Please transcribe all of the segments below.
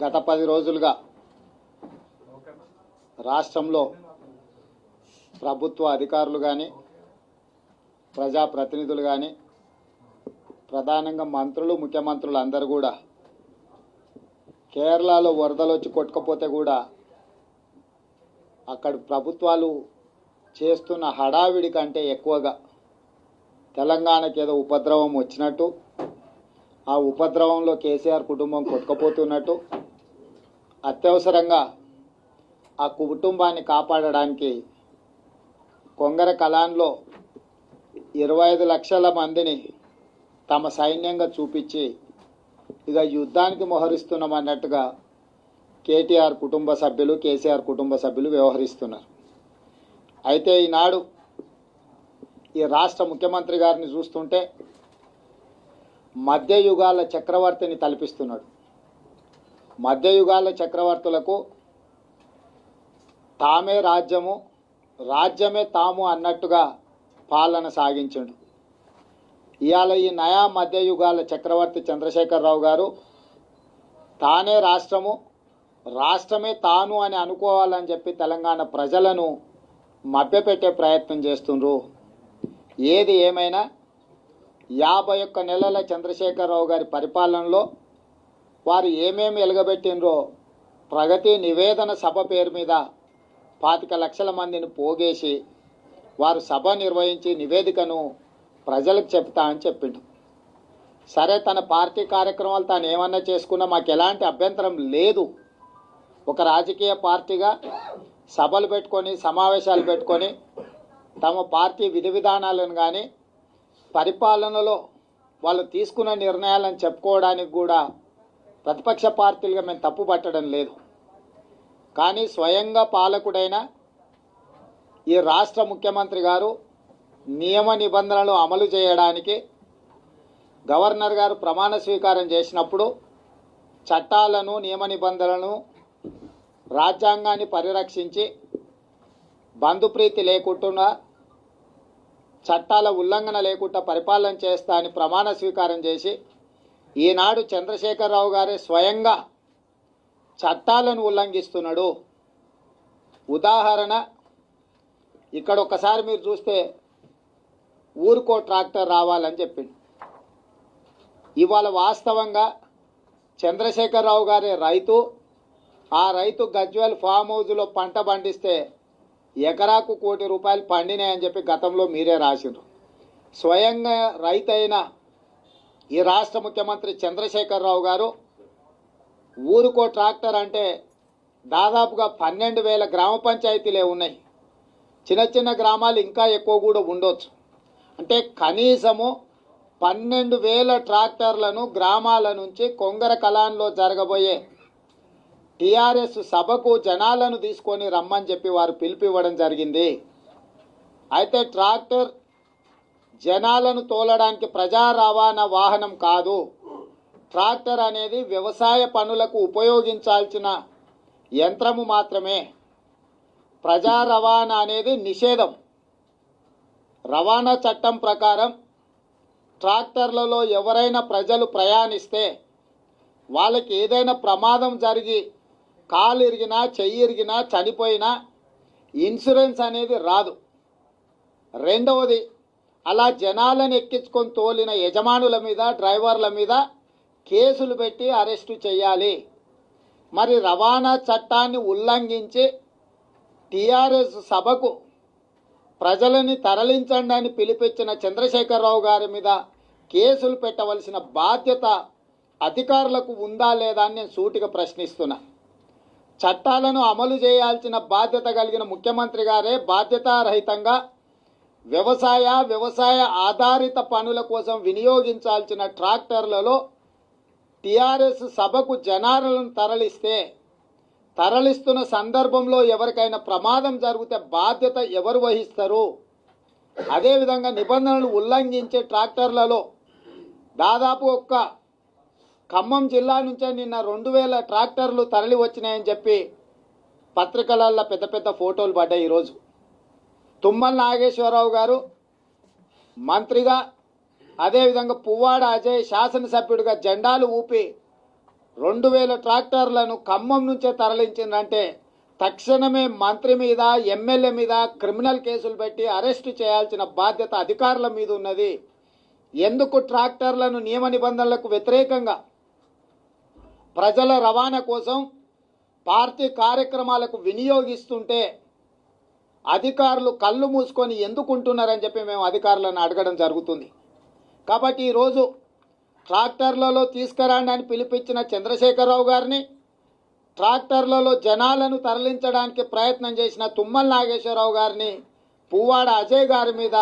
గత పది రోజులుగా రాష్ట్రంలో ప్రభుత్వ అధికారులు కానీ ప్రజాప్రతినిధులు కానీ ప్రధానంగా మంత్రులు ముఖ్యమంత్రులు అందరూ కూడా కేరళలో వరదలు వచ్చి కొట్టుకపోతే కూడా అక్కడ ప్రభుత్వాలు చేస్తున్న హడావిడి కంటే ఎక్కువగా తెలంగాణకి ఏదో ఉపద్రవం వచ్చినట్టు ఆ ఉపద్రవంలో కేసీఆర్ కుటుంబం కొట్టుకపోతున్నట్టు అత్యవసరంగా ఆ కుటుంబాన్ని కాపాడడానికి కొంగర కలాన్లో ఇరవై ఐదు లక్షల మందిని తమ సైన్యంగా చూపించి ఇక యుద్ధానికి మోహరిస్తున్నాం అన్నట్టుగా కేటీఆర్ కుటుంబ సభ్యులు కేసీఆర్ కుటుంబ సభ్యులు వ్యవహరిస్తున్నారు. అయితే ఈనాడు ఈ రాష్ట్ర ముఖ్యమంత్రి గారిని చూస్తుంటే మధ్యయుగాల చక్రవర్తిని తలపిస్తున్నాడు. మధ్యయుగాల చక్రవర్తులకు తామే రాజ్యము రాజ్యమే తాము అన్నట్టుగా పాలన సాగించండు. ఇవాళ ఈ నయా మధ్యయుగాల చక్రవర్తి చంద్రశేఖరరావు గారు తానే రాష్ట్రము రాష్ట్రమే తాను అని అనుకోవాలని చెప్పి తెలంగాణ ప్రజలను మభ్యపెట్టే ప్రయత్నం చేస్తుండ్రు. ఏది ఏమైనా యాభై ఒక్క నెలల చంద్రశేఖరరావు గారి పరిపాలనలో వారు ఏమేమి వెలగబెట్టినరో ప్రగతి నివేదన సభ పేరు మీద పాతిక లక్షల మందిని పోగేసి వారు సభ నిర్వహించి నివేదికను ప్రజలకు చెప్తా అని చెప్పిండు. సరే తన పార్టీ కార్యక్రమాలు తాను ఏమన్నా చేసుకున్నా మాకు ఎలాంటి అభ్యంతరం లేదు. ఒక రాజకీయ పార్టీగా సభలు పెట్టుకొని సమావేశాలు పెట్టుకొని తమ పార్టీ విధి విధానాలను కానీ పరిపాలనలో వాళ్ళు తీసుకున్న నిర్ణయాలను చెప్పుకోవడానికి కూడా ప్రతిపక్ష పార్టీలుగా మేము తప్పు పట్టడం లేదు. కానీ స్వయంగా పాలకుడైన ఈ రాష్ట్ర ముఖ్యమంత్రి గారు నియమ నిబంధనలు అమలు చేయడానికి గవర్నర్ గారు ప్రమాణ స్వీకారం చేసినప్పుడు చట్టాలను నియమ నిబంధనలను రాజ్యాంగాన్ని పరిరక్షించి బంధుప్రీతి లేకుండా చట్టాల ఉల్లంఘన లేకుండా పరిపాలన చేస్తా అని ప్రమాణ స్వీకారం చేసి ఈనాడు చంద్రశేఖరరావు గారే స్వయంగా చట్టాలను ఉల్లంఘిస్తున్నాడు. ఉదాహరణ ఇక్కడ ఒకసారి మీరు చూస్తే ఊరుకో ట్రాక్టర్ రావాలని చెప్పింది ఇవాళ వాస్తవంగా చంద్రశేఖరరావు గారే రైతు. ఆ రైతు గజ్వేల్ ఫామ్ హౌస్లో పంట పండిస్తే ఎకరాకు కోటి రూపాయలు పండినాయని చెప్పి గతంలో మీరే రాసిండ్రు. స్వయంగా రైతైన ఈ రాష్ట్ర ముఖ్యమంత్రి చంద్రశేఖరరావు గారు ఊరుకో ట్రాక్టర్ అంటే దాదాపుగా పన్నెండు వేల గ్రామ పంచాయతీలే ఉన్నాయి. చిన్న చిన్న గ్రామాలు ఇంకా ఎక్కువ కూడా ఉండొచ్చు. అంటే కనీసము పన్నెండు వేల ట్రాక్టర్లను గ్రామాల నుంచి కొంగర కళాన్లో జరగబోయే టిఆర్ఎస్ సభకు జనాలను తీసుకొని రమ్మని చెప్పి వారు పిలిపివ్వడం జరిగింది. అయితే ట్రాక్టర్ జనాలను తోలడానికి ప్రజా రవాణా వాహనం కాదు. ట్రాక్టర్ అనేది వ్యవసాయ పనులకు ఉపయోగించాల్సిన యంత్రము మాత్రమే. ప్రజా రవాణా అనేది నిషేధం. రవాణా చట్టం ప్రకారం ట్రాక్టర్లలో ఎవరైనా ప్రజలు ప్రయాణిస్తే వాళ్ళకి ఏదైనా ప్రమాదం జరిగి కాలు ఇరిగినా చెయ్యి ఇరిగినా చనిపోయినా ఇన్సూరెన్స్ అనేది రాదు. రెండవది అలా జనాలను ఎక్కించుకొని తోలిన యజమానుల మీద డ్రైవర్ల మీద కేసులు పెట్టి అరెస్టు చేయాలి. మరి రవాణా చట్టాన్ని ఉల్లంఘించి టీఆర్ఎస్ సభకు ప్రజలని తరలించండి అని పిలిపించిన చంద్రశేఖరరావు గారి మీద కేసులు పెట్టవలసిన బాధ్యత అధికారులకు ఉందా లేదా అని నేను సూటిగా ప్రశ్నిస్తున్నా. చట్టాలను అమలు చేయాల్సిన బాధ్యత కలిగిన ముఖ్యమంత్రి గారే బాధ్యతారహితంగా వ్యవసాయ వ్యవసాయ ఆధారిత పనుల కోసం వినియోగించాల్సిన ట్రాక్టర్లలో టిఆర్ఎస్ సభకు జనాలను తరలిస్తే తరలిస్తున్న సందర్భంలో ఎవరికైనా ప్రమాదం జరిగితే బాధ్యత ఎవరు వహిస్తారు? అదేవిధంగా నిబంధనలు ఉల్లంఘించే ట్రాక్టర్లలో దాదాపు ఒక్క ఖమ్మం జిల్లా నుంచే నిన్న రెండు వేల ట్రాక్టర్లు తరలి వచ్చినాయని చెప్పి పత్రికలలో పెద్ద పెద్ద ఫోటోలు పడ్డాయి ఈరోజు. తుమ్మల నాగేశ్వరరావు గారు మంత్రిగా అదేవిధంగా పువ్వాడ అజయ్ శాసనసభ్యుడిగా జెండాలు ఊపి రెండు వేల ట్రాక్టర్లను ఖమ్మం నుంచే తరలించిందంటే తక్షణమే మంత్రి మీద ఎమ్మెల్యే మీద క్రిమినల్ కేసులు పెట్టి అరెస్టు చేయాల్సిన బాధ్యత అధికారుల మీద ఉన్నది. ఎందుకు ట్రాక్టర్లను నియమ నిబంధనలకు వ్యతిరేకంగా? ప్రజల రవాణా కోసం పార్టీ కార్యక్రమాలకు వినియోగిస్తుంటే అధికారులు కళ్ళు మూసుకొని ఎందుకుంటున్నారని చెప్పి మేము అధికారులను అడగడం జరుగుతుంది. కాబట్టి ఈరోజు ట్రాక్టర్లలో తీసుకురండి అని పిలిపించిన చంద్రశేఖరరావు గారిని ట్రాక్టర్లలో జనాలను తరలించడానికి ప్రయత్నం చేసిన తుమ్మల నాగేశ్వరరావు గారిని పువ్వాడ అజయ్ గారి మీద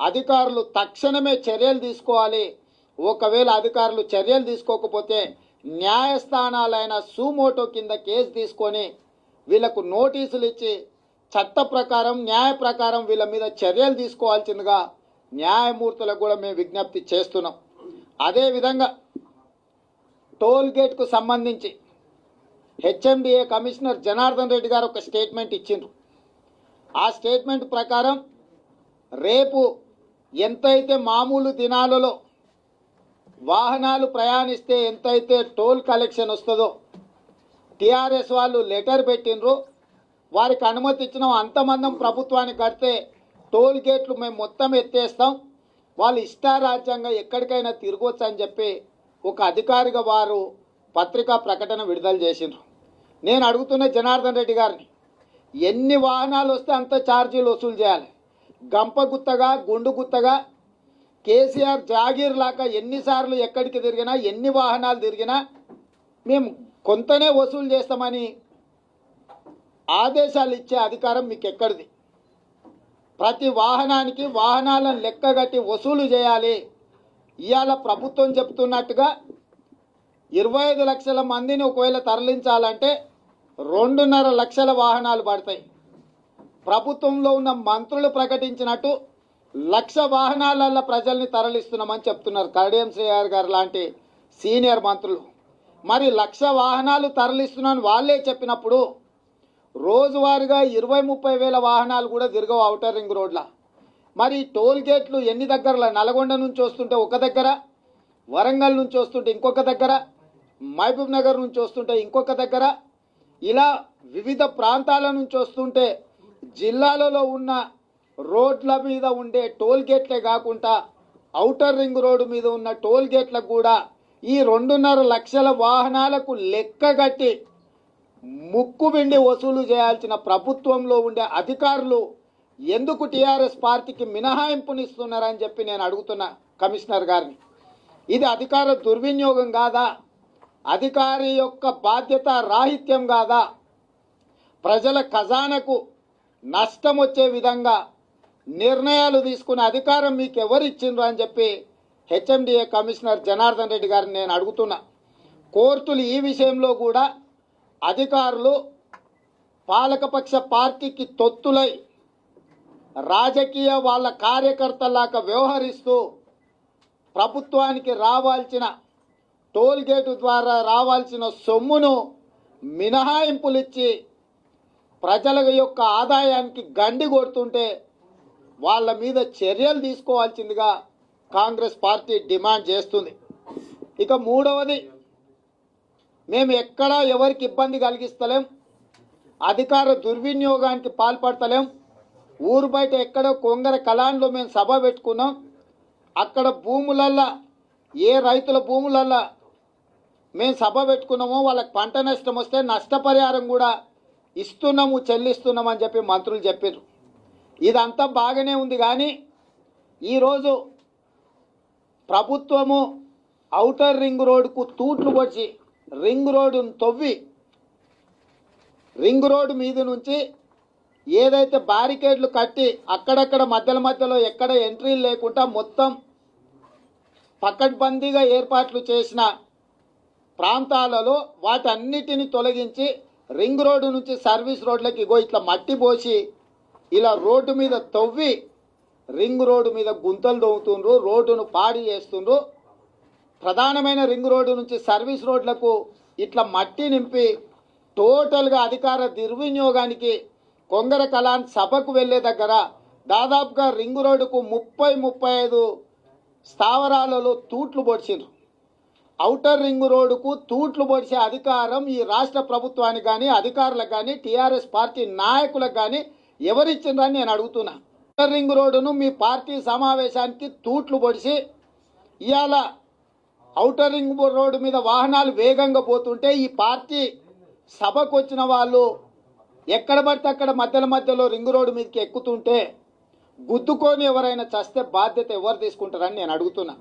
అధికారులు తక్షణమే చర్యలు తీసుకోవాలి. ఒకవేళ అధికారులు చర్యలు తీసుకోకపోతే న్యాయస్థానాలైన సూమోటో కింద కేసు తీసుకొని వీళ్ళకు నోటీసులు ఇచ్చి చట్ట ప్రకారం న్యాయ ప్రకారం వీళ్ళ మీద చర్యలు తీసుకోవాల్సిందిగా న్యాయమూర్తులకు కూడా మేము విజ్ఞప్తి చేస్తున్నాం. అదేవిధంగా టోల్ గేట్కు సంబంధించి హెచ్ఎండిఏ కమిషనర్ జనార్దన్ రెడ్డి గారు ఒక స్టేట్మెంట్ ఇచ్చిండ్రు. ఆ స్టేట్మెంట్ ప్రకారం రేపు ఎంతైతే మామూలు దినాలలో వాహనాలు ప్రయాణిస్తే ఎంతైతే టోల్ కలెక్షన్ వస్తుందో టీఆర్ఎస్ వాళ్ళు లెటర్ పెట్టిండ్రు. వారికి అనుమతి ఇచ్చినాం. అంతమందం ప్రభుత్వానికి కడితే టోల్ గేట్లు మేము మొత్తం ఎత్తేస్తాం. వాళ్ళు ఇష్టారాజ్యంగా ఎక్కడికైనా తిరగొచ్చు అని చెప్పి ఒక అధికారిగా వారు పత్రికా ప్రకటన విడుదల చేసిండ్రు. నేను అడుగుతున్న జనార్దన్ రెడ్డి గారిని ఎన్ని వాహనాలు వస్తే అంత ఛార్జీలు వసూలు చేయాలి? గంప గుత్తగా గుండు గుత్తగా? కేసీఆర్ జాగీర్లాగా ఎన్నిసార్లు ఎక్కడికి తిరిగినా ఎన్ని వాహనాలు తిరిగినా మేము కొంతనే వసూలు చేస్తామని ఆదేశాలు ఇచ్చే అధికారం మీకు ఎక్కడిది ప్రతి వాహనానికి వాహనాలను లెక్కగట్టి వసూలు చేయాలి. ఇవాళ ప్రభుత్వం చెప్తున్నట్టుగా ఇరవై ఐదు లక్షల మందిని ఒకవేళ తరలించాలంటే రెండున్నర లక్షల వాహనాలు పడతాయి. ప్రభుత్వంలో ఉన్న మంత్రులు ప్రకటించినట్టు లక్ష వాహనాలల్లో ప్రజల్ని తరలిస్తున్నామని చెప్తున్నారు కరడియం శ్రీఆర్ గారు లాంటి సీనియర్ మంత్రులు. మరి లక్ష వాహనాలు తరలిస్తున్నాను వాళ్ళే చెప్పినప్పుడు రోజువారీగా ఇరవై ముప్పై వేల వాహనాలు కూడా తిరగవు అవుటర్ రింగ్ రోడ్ల. మరి టోల్ గేట్లు ఎన్ని దగ్గరలో? నల్గొండ నుంచి వస్తుంటే ఒక దగ్గర వరంగల్ నుంచి వస్తుంటే ఇంకొక దగ్గర మహబూబ్ నగర్ నుంచి వస్తుంటే ఇంకొక దగ్గర. ఇలా వివిధ ప్రాంతాల నుంచి వస్తుంటే జిల్లాలలో ఉన్న రోడ్ల మీద ఉండే టోల్ గేట్లే కాకుండా ఔటర్ రింగ్ రోడ్డు మీద ఉన్న టోల్ గేట్లకు కూడా ఈ రెండున్నర లక్షల వాహనాలకు లెక్కగట్టి ముక్కు వెండి వసూలు చేయాల్సిన ప్రభుత్వంలో ఉండే అధికారులు ఎందుకు టీఆర్ఎస్ పార్టీకి మినహాయింపునిస్తున్నారని చెప్పి నేను అడుగుతున్నా కమిషనర్ గారిని. ఇది అధికార దుర్వినియోగం కాదా? అధికారి యొక్క బాధ్యత రాహిత్యం కాదా? ప్రజల ఖజానకు నష్టం వచ్చే విధంగా నిర్ణయాలు తీసుకునే అధికారం మీకు ఎవరు ఇచ్చిండ్రు అని చెప్పి హెచ్ఎండిఏ కమిషనర్ జనార్దన్ రెడ్డి గారిని నేను అడుగుతున్నా. కోర్టులు ఈ విషయంలో కూడా అధికారులు పాలకపక్ష పార్టీకి తొత్తులై రాజకీయ వాళ్ళ కార్యకర్తలాగా వ్యవహరిస్తూ ప్రభుత్వానికి రావాల్సిన టోల్గేటు ద్వారా రావాల్సిన సొమ్మును మినహాయింపులు ఇచ్చి ప్రజల యొక్క ఆదాయానికి గండి కొడుతుంటే వాళ్ళ మీద చర్యలు తీసుకోవాల్సిందిగా కాంగ్రెస్ పార్టీ డిమాండ్ చేస్తుంది. ఇక మూడవది మేము ఎక్కడా ఎవరికి ఇబ్బంది కలిగిస్తలేం. అధికార దుర్వినియోగానికి పాల్పడతలేం. ఊరు బయట ఎక్కడో కొంగర కళాన్లో మేము సభ పెట్టుకున్నాం. అక్కడ భూములల్లా ఏ రైతుల భూములల్లా మేము సభ పెట్టుకున్నామో వాళ్ళకి పంట నష్టం వస్తే నష్టపరిహారం కూడా ఇస్తున్నాము చెల్లిస్తున్నాము అని చెప్పి మంత్రులు చెప్పారు ఇదంతా బాగానే ఉంది కానీ ఈరోజు ప్రభుత్వము ఔటర్ రింగ్ రోడ్డుకు తూట్లు పొడిచి రింగ్ రోడ్డును తవ్వి రింగ్ రోడ్డు మీద నుంచి ఏదైతే బారికేడ్లు కట్టి అక్కడక్కడ మధ్యల మధ్యలో ఎక్కడ ఎంట్రీలు లేకుండా మొత్తం పకడ్బందీగా ఏర్పాట్లు చేసిన ప్రాంతాలలో వాటన్నిటిని తొలగించి రింగ్ రోడ్డు నుంచి సర్వీస్ రోడ్లకి ఇగో ఇట్లా మట్టి పోసి ఇలా రోడ్డు మీద తవ్వి రింగ్ రోడ్డు మీద గుంతలు దొవుతుండ్రు రోడ్డును పాడి చేస్తుండ్రు. ప్రధానమైన రింగ్ రోడ్డు నుంచి సర్వీస్ రోడ్లకు ఇట్లా మట్టి నింపి టోటల్గా అధికార దుర్వినియోగానికి కొంగర కలాన్ సభకు వెళ్ళే దగ్గర దాదాపుగా రింగ్ రోడ్డుకు ముప్పై ముప్పై ఐదు స్థావరాలలో తూట్లు పొడిచిండ్రు. ఔటర్ రింగ్ రోడ్డుకు తూట్లు పొడిచే అధికారం ఈ రాష్ట్ర ప్రభుత్వానికి కానీ అధికారులకు కానీ టీఆర్ఎస్ పార్టీ నాయకులకు కానీ ఎవరిచ్చిండ్రని నేను అడుగుతున్నా. ఔటర్ రింగ్ రోడ్డును మీ పార్టీ సమావేశానికి తూట్లు పొడిచి ఇవాళ ఔటర్ రింగ్ రోడ్డు మీద వాహనాలు వేగంగా పోతుంటే ఈ పార్టీ సభకు వచ్చిన వాళ్ళు ఎక్కడ పడితే అక్కడ మధ్యలో మధ్యలో రింగ్ రోడ్డు మీదకి ఎక్కుతుంటే గుద్దుకొని ఎవరైనా చస్తే బాధ్యత ఎవరు తీసుకుంటారని నేను అడుగుతున్నా.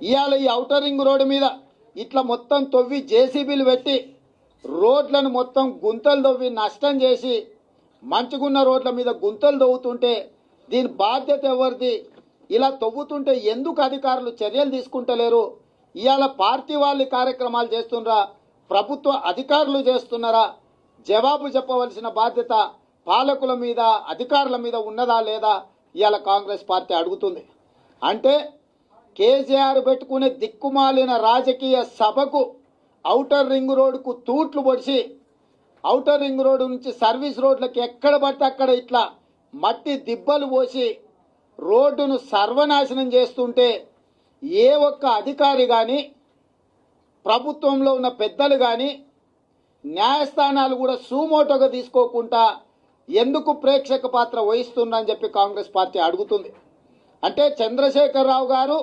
ఇవాళ ఈ ఔటర్ రింగ్ రోడ్డు మీద ఇట్లా మొత్తం తొవ్వి జేసీబీలు పెట్టి రోడ్లను మొత్తం గుంతలు తవ్వి నష్టం చేసి మంచుకున్న రోడ్ల మీద గుంతలు తవ్వుతుంటే దీని బాధ్యత ఎవరిది? ఇలా తవ్వుతుంటే ఎందుకు అధికారులు చర్యలు తీసుకుంటలేరు? ఇవాళ పార్టీ వాళ్ళు కార్యక్రమాలు చేస్తున్నారా ప్రభుత్వ అధికారులు చేస్తున్నారా? జవాబు చెప్పవలసిన బాధ్యత పాలకుల మీద అధికారుల మీద ఉన్నదా లేదా ఇవాళ కాంగ్రెస్ పార్టీ అడుగుతుంది. అంటే కేసీఆర్ పెట్టుకునే దిక్కుమాలిన రాజకీయ సభకు ఔటర్ రింగ్ రోడ్డుకు తూట్లు పొడిచి ఔటర్ రింగ్ రోడ్డు నుంచి సర్వీస్ రోడ్లకి ఎక్కడ పడితే అక్కడ ఇట్లా మట్టి దిబ్బలు పోసి రోడ్డును సర్వనాశనం చేస్తుంటే ఏ ఒక్క అధికారి కానీ ప్రభుత్వంలో ఉన్న పెద్దలు కానీ న్యాయస్థానాలు కూడా సూమోటోగా తీసుకోకుండా ఎందుకు ప్రేక్షక పాత్ర వహిస్తుందని చెప్పి కాంగ్రెస్ పార్టీ అడుగుతుంది. అంటే చంద్రశేఖరరావు గారు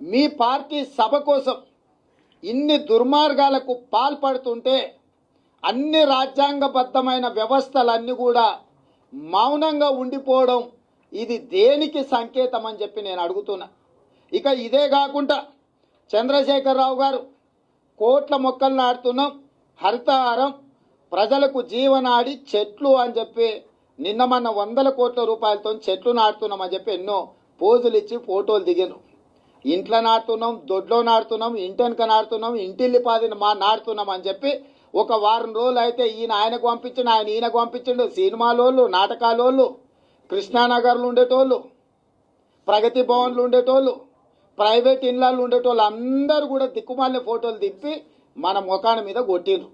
మీ పార్టీ సభ కోసం ఇన్ని దుర్మార్గాలకు పాల్పడుతుంటే అన్ని రాజ్యాంగబద్ధమైన వ్యవస్థలన్నీ కూడా మౌనంగా ఉండిపోవడం ఇది దేనికి సంకేతం అని చెప్పి నేను అడుగుతున్నా. ఇక ఇదే కాకుండా చంద్రశేఖరరావు గారు కోట్ల మొక్కలు నాటుతున్నాం హరితహారం ప్రజలకు జీవనాడి చెట్లు అని చెప్పి నిన్న మన వందల కోట్ల రూపాయలతో చెట్లు నాటుతున్నాం అని చెప్పి ఎన్నో పోజులు ఇచ్చి ఫోటోలు దిగారు. ఇంట్లో నాటుతున్నాం దొడ్లో నాటుతున్నాం ఇంటెనక నాటుతున్నాం ఇంటిల్లిపాదిని మా నాటుతున్నాం అని చెప్పి ఒక వారం రోజులు అయితే ఈయన ఆయనకు పంపించిండు ఆయన ఈయనకు పంపించిండు సినిమాలోళ్ళు నాటకాలోళ్ళు కృష్ణానగర్లు ఉండేటోళ్ళు ప్రగతి భవన్లు ఉండేటోళ్ళు ప్రైవేట్ ఇళ్ళల్లో ఉండేటోళ్ళు అందరూ కూడా దిక్కుమాలిన ఫోటోలు తిప్పి మన ముఖాన మీద కొట్టిరు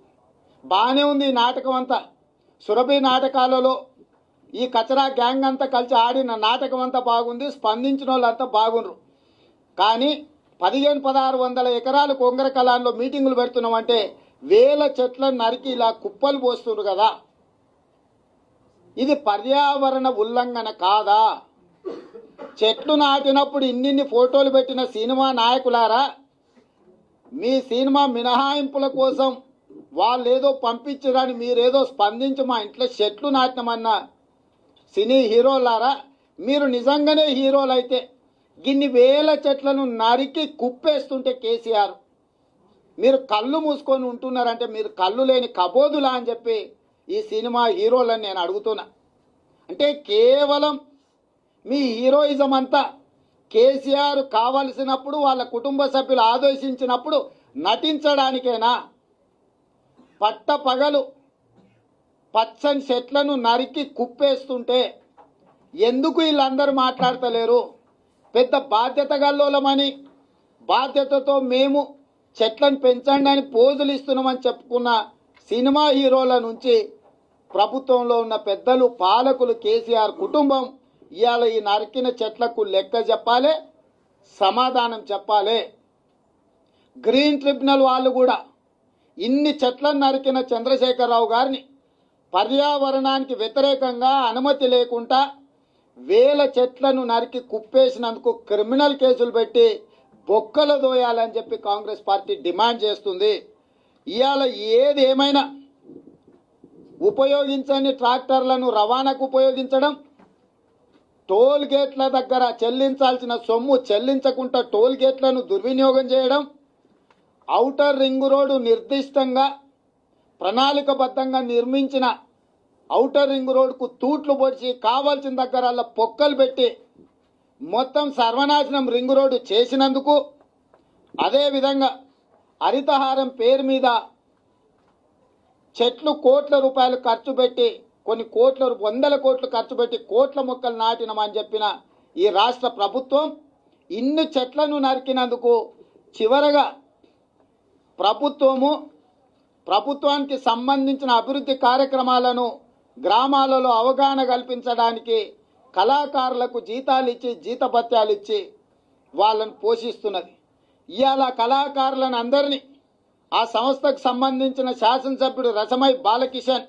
బాగానే ఉంది ఈ నాటకం అంతా. సురభి నాటకాలలో ఈ కచరా గ్యాంగ్ అంతా కలిసి ఆడిన నాటకం అంతా బాగుంది స్పందించిన వాళ్ళంతా బాగుండ్రు. కానీ పదిహేను పదహారు వందల ఎకరాలు కొంగర కళాల్లో మీటింగులు పెడుతున్నామంటే వేల చెట్లను నరికి ఇలా కుప్పలు పోస్తున్నారు కదా. ఇది పర్యావరణ ఉల్లంఘన కాదా? చెట్లు నాటినప్పుడు ఇన్నిన్ని ఫోటోలు పెట్టిన సినిమా నాయకులారా? మీ సినిమా మినహాయింపుల కోసం వాళ్ళు ఏదో పంపించడానికి మీరేదో స్పందించి మా ఇంట్లో చెట్లు నాటినమన్న సినీ హీరోలారా? మీరు నిజంగానే హీరోలు అయితే గిన్ని వేల చెట్లను నరికి కుప్పేస్తుంటే కేసీఆర్. మీరు కళ్ళు మూసుకొని ఉంటున్నారంటే మీరు కళ్ళు లేని కబోదులా అని చెప్పి ఈ సినిమా హీరోలని నేను అడుగుతున్నా. అంటే కేవలం మీ హీరోయిజం అంతా కేసీఆర్ కావలసినప్పుడు వాళ్ళ కుటుంబ సభ్యులు ఆదేశించినప్పుడు నటించడానికేనా? పట్ట పగలు పచ్చని చెట్లను నరికి కుప్పేస్తుంటే ఎందుకు వీళ్ళందరూ మాట్లాడతలేరు? పెద్ద బాధ్యత గల్లోలమని బాధ్యతతో మేము చెట్లను పెంచండి అని పోజులు ఇస్తున్నామని చెప్పుకున్న సినిమా హీరోల నుంచి ప్రభుత్వంలో ఉన్న పెద్దలు పాలకులు కేసీఆర్ కుటుంబం ఇవాళ ఈ నరికిన చెట్లకు లెక్క చెప్పాలి సమాధానం చెప్పాలి. గ్రీన్ ట్రిబ్యునల్ వాళ్ళు కూడా ఇన్ని చెట్లను నరికిన చంద్రశేఖరరావు గారిని పర్యావరణానికి వ్యతిరేకంగా అనుమతి లేకుండా వేల చెట్లను నరికి కుప్పేసినందుకు క్రిమినల్ కేసులు పెట్టి బొక్కలు దోయాలని చెప్పి కాంగ్రెస్ పార్టీ డిమాండ్ చేస్తుంది. ఇవాళ ఏది ఏమైనా ఉపయోగించని ట్రాక్టర్లను రవాణాకు ఉపయోగించడం టోల్ గేట్ల దగ్గర చెల్లించాల్సిన సొమ్ము చెల్లించకుండా టోల్ గేట్లను దుర్వినియోగం చేయడం ఔటర్ రింగ్ రోడ్డు నిర్దిష్టంగా ప్రణాళికబద్ధంగా నిర్మించిన ఔటర్ రింగ్ రోడ్డుకు తూట్లు పొడిచి కావాల్సిన దగ్గర పొక్కలు పెట్టి మొత్తం సర్వనాశనం రింగ్ రోడ్డు చేసినందుకు అదేవిధంగా హరితహారం పేరు మీద చెట్లు కోట్ల రూపాయలు ఖర్చు పెట్టి కొన్ని కోట్ల వందల కోట్లు ఖర్చు పెట్టి కోట్ల మొక్కలు నాటినమని చెప్పిన ఈ రాష్ట్ర ప్రభుత్వం ఇన్ని చెట్లను నరికినందుకు చివరగా ప్రభుత్వము ప్రభుత్వానికి సంబంధించిన అభివృద్ధి కార్యక్రమాలను గ్రామాలలో అవగాహన కల్పించడానికి కళాకారులకు జీతాలు ఇచ్చి జీతభత్యాలు ఇచ్చి వాళ్ళను పోషిస్తున్నది. ఇవాళ కళాకారులను అందరినీ ఆ సంస్థకు సంబంధించిన శాసనసభ్యుడు రసమై బాలకిషన్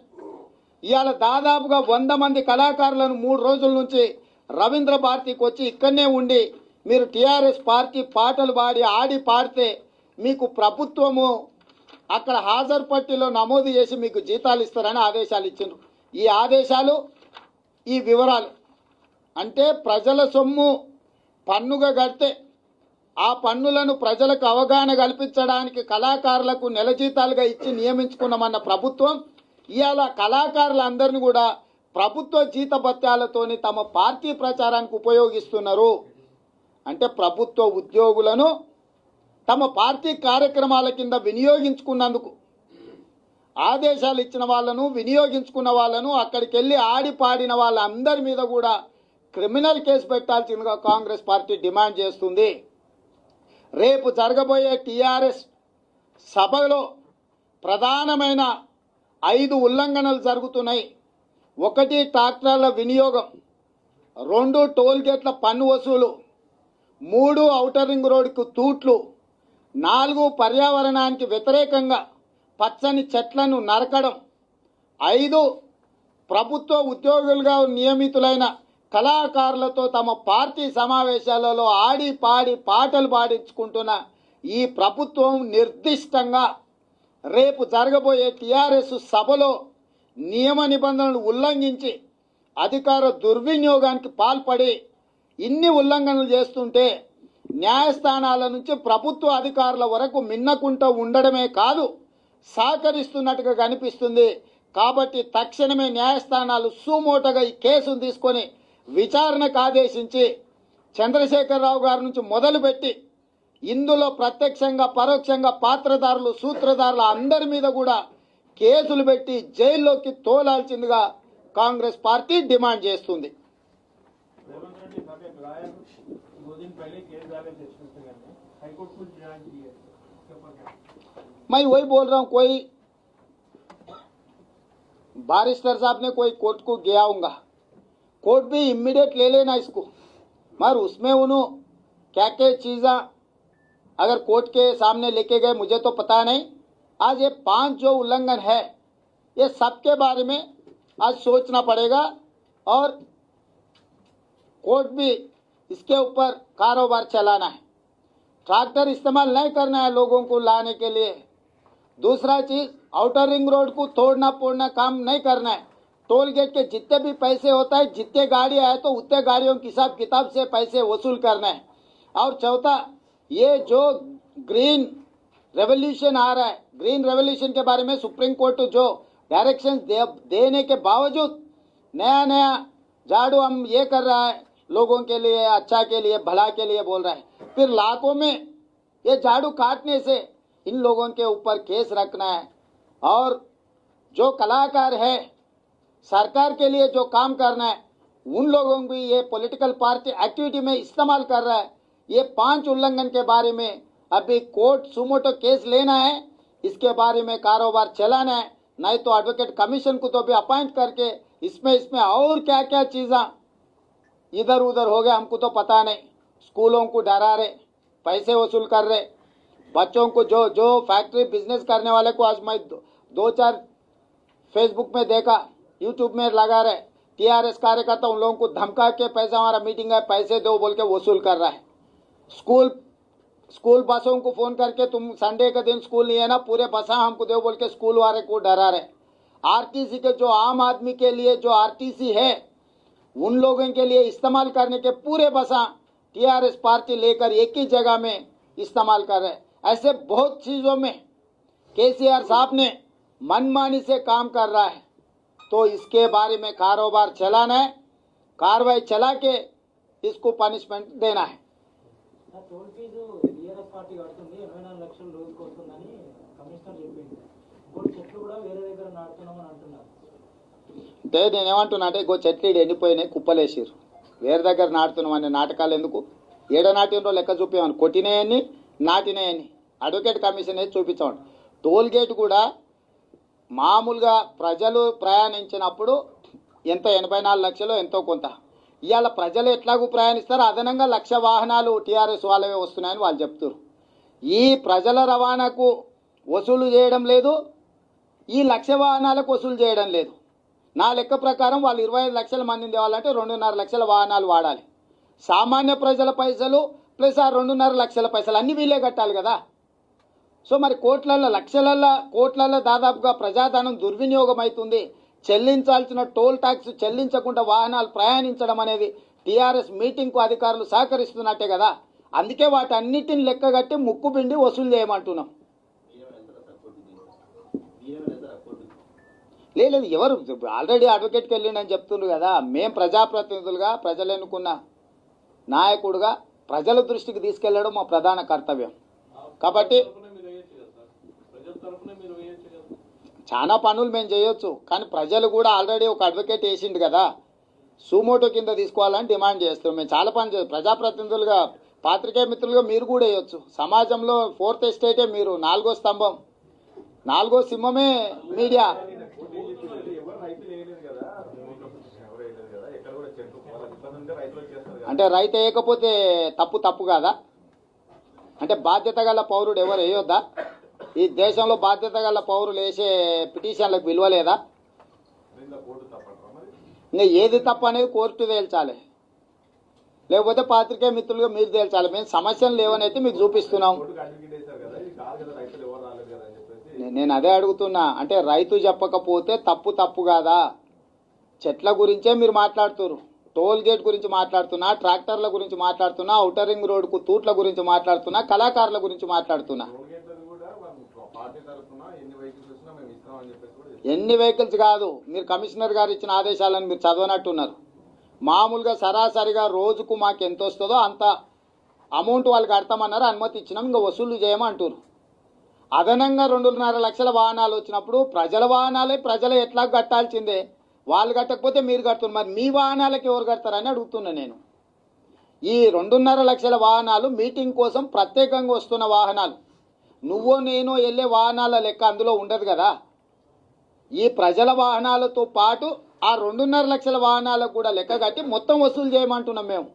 ఇవాళ దాదాపుగా వంద మంది కళాకారులను మూడు రోజుల నుంచి రవీంద్ర భారతికి వచ్చి ఇక్కడనే ఉండి మీరు టీఆర్ఎస్ పార్టీ పాటలు పాడి ఆడి పాడితే మీకు ప్రభుత్వము అక్కడ హాజరు పట్టిలో నమోదు చేసి మీకు జీతాలు ఇస్తారని ఆదేశాలు ఇచ్చిండ్రు. ఈ ఆదేశాలు ఈ వివరాలు అంటే ప్రజల సొమ్ము పన్నుగా కడితే ఆ పన్నులను ప్రజలకు అవగాహన కల్పించడానికి కళాకారులకు నెల జీతాలుగా ఇచ్చి నియమించుకున్నామన్న ప్రభుత్వం ఇవాళ కళాకారులందరినీ కూడా ప్రభుత్వ జీతభత్యాలతోని తమ పార్టీ ప్రచారానికి ఉపయోగిస్తున్నారు. అంటే ప్రభుత్వ ఉద్యోగులను తమ పార్టీ కార్యక్రమాల కింద వినియోగించుకున్నందుకు. ఆదేశాలు ఇచ్చిన వాళ్ళను వినియోగించుకున్న వాళ్ళను అక్కడికి వెళ్ళి ఆడి పాడిన వాళ్ళందరి మీద కూడా క్రిమినల్ కేసు పెట్టాల్సిందిగా కాంగ్రెస్ పార్టీ డిమాండ్ చేస్తుంది. రేపు జరగబోయే టీఆర్ఎస్ సభలో ప్రధానమైన ఐదు ఉల్లంఘనలు జరుగుతున్నాయి. ఒకటి ట్రాక్టర్ల వినియోగం రెండు టోల్ గేట్ల పన్ను వసూలు మూడు ఔటర్ రింగ్ రోడ్డుకు తూట్లు నాలుగు పర్యావరణానికి వ్యతిరేకంగా పచ్చని చెట్లను నరకడం ఐదు ప్రభుత్వ ఉద్యోగులుగా నియమితులైన కళాకారులతో తమ పార్టీ సమావేశాలలో ఆడి పాడి పాటలు పాడించుకుంటున్న ఈ ప్రభుత్వం నిర్దిష్టంగా రేపు జరగబోయే టీఆర్ఎస్ సభలో నియమ నిబంధనలు ఉల్లంఘించి అధికార దుర్వినియోగానికి పాల్పడి ఇన్ని ఉల్లంఘనలు చేస్తుంటే న్యాయస్థానాల నుంచి ప్రభుత్వ అధికారుల వరకు మిన్నకుంటూ ఉండడమే కాదు సహకరిస్తున్నట్టుగా కనిపిస్తుంది. కాబట్టి తక్షణమే న్యాయస్థానాలు సుమోటగా ఈ కేసును తీసుకొని విచారణకు ఆదేశించి చంద్రశేఖరరావు గారి నుంచి మొదలుపెట్టి ఇందులో ప్రత్యక్షంగా పరోక్షంగా పాత్రదారులు సూత్రధారులు అందరి మీద కూడా కేసులు పెట్టి జైల్లోకి తోలాల్సిందిగా కాంగ్రెస్ పార్టీ డిమాండ్ చేస్తుంది रेवंत रेड्डी साहब एक लायर दो दिन पहले केस डाले थे छत्तीसगढ़ में हाईकोर्ट कुछ जांच की है उसके ऊपर क्या मैं वही बोल रहा हूँ कोई बारिस्टर साहब ने कोई कोर्ट को गया होगा कोर्ट भी इमीडिएट ले लेना इसको मगर उसमें उन्होंने क्या क्या चीज़ा अगर कोर्ट के सामने लेके गए, मुझे तो पता नहीं। आज ये पाँच जो उल्लंघन है, ये सबके बारे में आज सोचना पड़ेगा और कोर्ट भी इसके ऊपर कारोबार चलाना है। ट्रैक्टर इस्तेमाल नहीं करना है लोगों को लाने के लिए। दूसरा चीज़ आउटर रिंग रोड को तोड़ना फोड़ना काम नहीं करना है। टोल गेट के जितने भी पैसे होता है, जितने गाड़ी आए तो उतने गाड़ियों की हिसाब किताब से पैसे वसूल करना है। और चौथा ये जो ग्रीन रेवोल्यूशन आ रहा है ग्रीन रेवोल्यूशन के बारे में सुप्रीम कोर्ट जो डायरेक्शन दे, देने के बावजूद नया नया झाड़ू हम ये कर रहा है लोगों के लिए अच्छा के लिए भला के लिए बोल रहा है। फिर लाखों में ये झाड़ू काटने से इन लोगों के ऊपर केस रखना है। और जो कलाकार है सरकार के लिए जो काम करना है उन लोगों को ये पॉलिटिकल पार्टी एक्टिविटी में इस्तेमाल कर रहा है। ये पाँच उल्लंघन के बारे में अभी कोर्ट सुमोटो केस लेना है। इसके बारे में कारोबार चलाना है। नहीं तो एडवोकेट कमीशन को तो भी अपॉइंट करके इसमें इसमें और क्या क्या चीज़ा इधर उधर हो गया हमको तो पता नहीं। स्कूलों को डरा रहे पैसे वसूल कर रहे। बच्चों को जो जो फैक्ट्री बिज़नेस करने वाले को आज मैं दो, दो चार फेसबुक में देखा यूट्यूब में लगा रहे। टीआरएस कार्यकर्ता उन लोगों को धमका के पैसा हमारा मीटिंग है पैसे दो बोल के वसूल कर रहा है। स्कूल स्कूल बसों को फ़ोन करके तुम संडे के दिन स्कूल नहीं है ना, पूरे बसा हमको दो बोल के स्कूल वाले को डरा रहे आरटीसी के जो आम आदमी के लिए जो आरटीसी है, उन लोगों के लिए इस्तेमाल करने के पूरे बसा टीआरएस पार्टी लेकर एक ही जगह में इस्तेमाल कर रहे ऐसे बहुत चीज़ों में केसीआर साहब ने मनमानी से काम कर रहा है। तो इसके बारे में कारोबार चलाना है, कार्रवाई चला के इसको पनिशमेंट देना है। టోల్ ఫీజు టీఆర్ఎస్ పార్టీ కడుతుంది ఇరవై నాలుగు లక్షలు రోజుకి వస్తుందని కమిషనర్ చెప్పింది ఇప్పుడు చెట్లు కూడా వేరే దగ్గర నాటుతున్నాం అంటున్నారు. అంటే నేను ఏమంటున్నా అంటే గో చెట్లు ఎండిపోయినాయి కుప్పలేసిర్రు. వేరే దగ్గర నాటుతున్నాం అనే నాటకాలు ఎందుకు? ఏడ నాటినరో లెక్క చూపించమని కొట్టినాయని నాటినాయని అడ్వకేట్ కమిషన్ వేసి చూపించమండి టోల్ గేట్ కూడా మామూలుగా ప్రజలు ప్రయాణించినప్పుడు ఎంత ఎనభై నాలుగు లక్షలు ఎంతో కొంత. ఇవాళ ప్రజలు ఎట్లాగూ ప్రయాణిస్తారు అదనంగా లక్ష వాహనాలు టీఆర్ఎస్ వాళ్ళవే వస్తున్నాయని వాళ్ళు చెప్తారు ఈ ప్రజల రవాణాకు వసూలు చేయడం లేదు ఈ లక్ష వాహనాలకు వసూలు చేయడం లేదు. నా లెక్క ప్రకారం వాళ్ళు ఇరవై ఐదు లక్షల మందిని తేవాలంటే రెండున్నర లక్షల వాహనాలు వాడాలి. సామాన్య ప్రజల పైసలు ప్లస్ ఆ రెండున్నర లక్షల పైసలు అన్నీ వీళ్ళే కట్టాలి కదా. సో మరి కోట్లల్లో లక్షలల్లో కోట్లల్లో దాదాపుగా ప్రజాధనం దుర్వినియోగం అవుతుంది చెల్లించాల్సిన టోల్ ట్యాక్స్ చెల్లించకుండా వాహనాలు ప్రయాణించడం అనేది టీఆర్ఎస్ మీటింగ్కు అధికారులు సహకరిస్తున్నట్టే కదా. అందుకే వాటన్నిటిని లెక్కగట్టి ముక్కు పిండి వసూలు చేయమంటున్నాం. లేదు లేదు, ఎవరు ఆల్రెడీ అడ్వకేట్కి వెళ్ళిండని చెప్తుండ్రు కదా. మేం ప్రజాప్రతినిధులుగా ప్రజలు ఎన్నుకున్న నాయకుడుగా ప్రజల దృష్టికి తీసుకెళ్ళడం మా ప్రధాన కర్తవ్యం. కాబట్టి తరపున మీరు వేయొచ్చు కదా సార్ ప్రజల తరపున మీరు వేయొచ్చు కదా చాలా పనులు మేము చేయొచ్చు కానీ ప్రజలు కూడా ఆల్రెడీ ఒక అడ్వకేట్ వేసిండు కదా. సుమోటో కింద తీసుకోవాలని డిమాండ్ చేస్తున్నాం. మేము చాలా పని చేస్తాం. ప్రజాప్రతినిధులుగా పాత్రికేయ మిత్రులుగా మీరు కూడా వేయొచ్చు. సమాజంలో ఫోర్త్ ఎస్టేటే మీరు నాలుగో స్తంభం. నాలుగో సింహమే మీడియా. అంటే రైతు వేయకపోతే తప్పు తప్పు కాదా? అంటే బాధ్యత గల పౌరుడు ఎవరు వేయొద్దా? ఈ దేశంలో బాధ్యత గల పౌరులు వేసే పిటిషన్లకు విలువ లేదా ఇంకా ఏది తప్పు అనేది కోర్టు తేల్చాలి. లేకపోతే పాత్రికే మిత్రులుగా మీరు తేల్చాలి. మేము సమస్యలు లేవనైతే మీకు చూపిస్తున్నాం. నేను అదే అడుగుతున్నా. అంటే రైతు చెప్పకపోతే తప్పు తప్పు కాదా? చెట్ల గురించే మీరు మాట్లాడుతున్నారు టోల్ గేట్ గురించి మాట్లాడుతున్నా ట్రాక్టర్ల గురించి మాట్లాడుతున్నా ఔటర్ రింగ్ రోడ్కు తూట్ల గురించి మాట్లాడుతున్నా కళాకారుల గురించి మాట్లాడుతున్నా. ఎన్ని వెహికల్స్ కాదు మీరు కమిషనర్ గారు ఇచ్చిన ఆదేశాలను మీరు చదవనట్టున్నారు. మామూలుగా సరాసరిగా రోజుకు మాకు ఎంత వస్తుందో అంత అమౌంట్ వాళ్ళు కడతామన్నారు అనుమతి ఇచ్చినాం ఇంకా వసూలు చేయమంటున్నారు. అదనంగా రెండున్నర లక్షల వాహనాలు వచ్చినప్పుడు ప్రజల వాహనాలే ప్రజలు ఎట్లా కట్టాల్సిందే? వాళ్ళు కట్టకపోతే మీరు కడుతున్నారు. మరి మీ వాహనాలకు ఎవరు కడతారని అడుగుతున్నా నేను. ఈ రెండున్నర లక్షల వాహనాలు మీటింగ్ కోసం ప్రత్యేకంగా వస్తున్న వాహనాలు. నువ్వో నేను వెళ్ళే వాహనాల లెక్క అందులో ఉండదు కదా. ఈ ప్రజల వాహనాలతో పాటు ఆ రెండున్నర లక్షల వాహనాలకు కూడా లెక్క కట్టి మొత్తం వసూలు చేయమంటున్నాం మేము.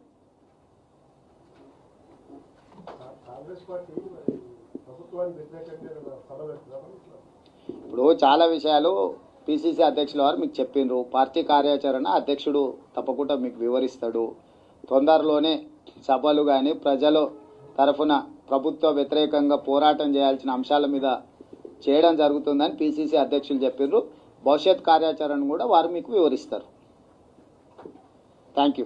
ఇప్పుడు చాలా విషయాలు పిసిసి అధ్యక్షుల వారు మీకు చెప్పిండ్రు. పార్టీ కార్యాచరణ అధ్యక్షుడు తప్పకుండా మీకు వివరిస్తాడు. తొందరలోనే సభలు కానీ ప్రజలు తరఫున ప్రభుత్వ వ్యతిరేకంగా పోరాటం చేయాల్సిన అంశాల మీద చేయడం జరుగుతుందని పిసిసి అధ్యక్షులు చెప్పారు భవిష్యత్ కార్యాచరణ కూడా వారు మీకు వివరిస్తారు. Thank you